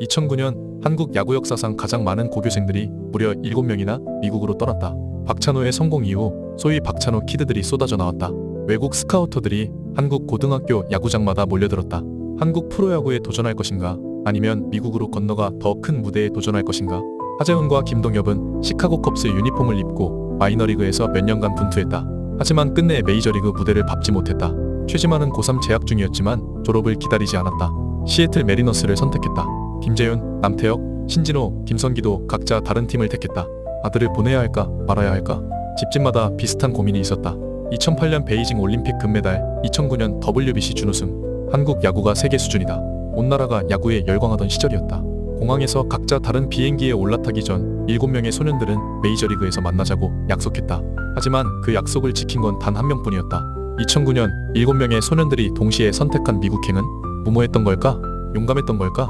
2009년 한국 야구 역사상 가장 많은 고교생들이 무려 7명이나 미국으로 떠났다. 박찬호의 성공 이후 소위 박찬호 키드들이 쏟아져 나왔다. 외국 스카우터들이 한국 고등학교 야구장마다 몰려들었다. 한국 프로야구에 도전할 것인가 아니면 미국으로 건너가 더 큰 무대에 도전할 것인가 하재훈과 김동엽은 시카고 컵스 유니폼을 입고 마이너리그에서 몇 년간 분투했다. 하지만 끝내 메이저리그 무대를 밟지 못했다. 최지만은 고3 재학 중이었지만 졸업을 기다리지 않았다. 시애틀 메리너스를 선택했다. 김재윤, 남태혁, 신진호, 김성기도 각자 다른 팀을 택했다. 아들을 보내야 할까 말아야 할까 집집마다 비슷한 고민이 있었다. 2008년 베이징 올림픽 금메달, 2009년 WBC 준우승. 한국 야구가 세계 수준이다. 온 나라가 야구에 열광하던 시절이었다. 공항에서 각자 다른 비행기에 올라타기 전 7명의 소년들은 메이저리그에서 만나자고 약속했다. 하지만 그 약속을 지킨 건 단 한 명뿐이었다. 2009년 7명의 소년들이 동시에 선택한 미국행은 무모했던 걸까? 용감했던 걸까?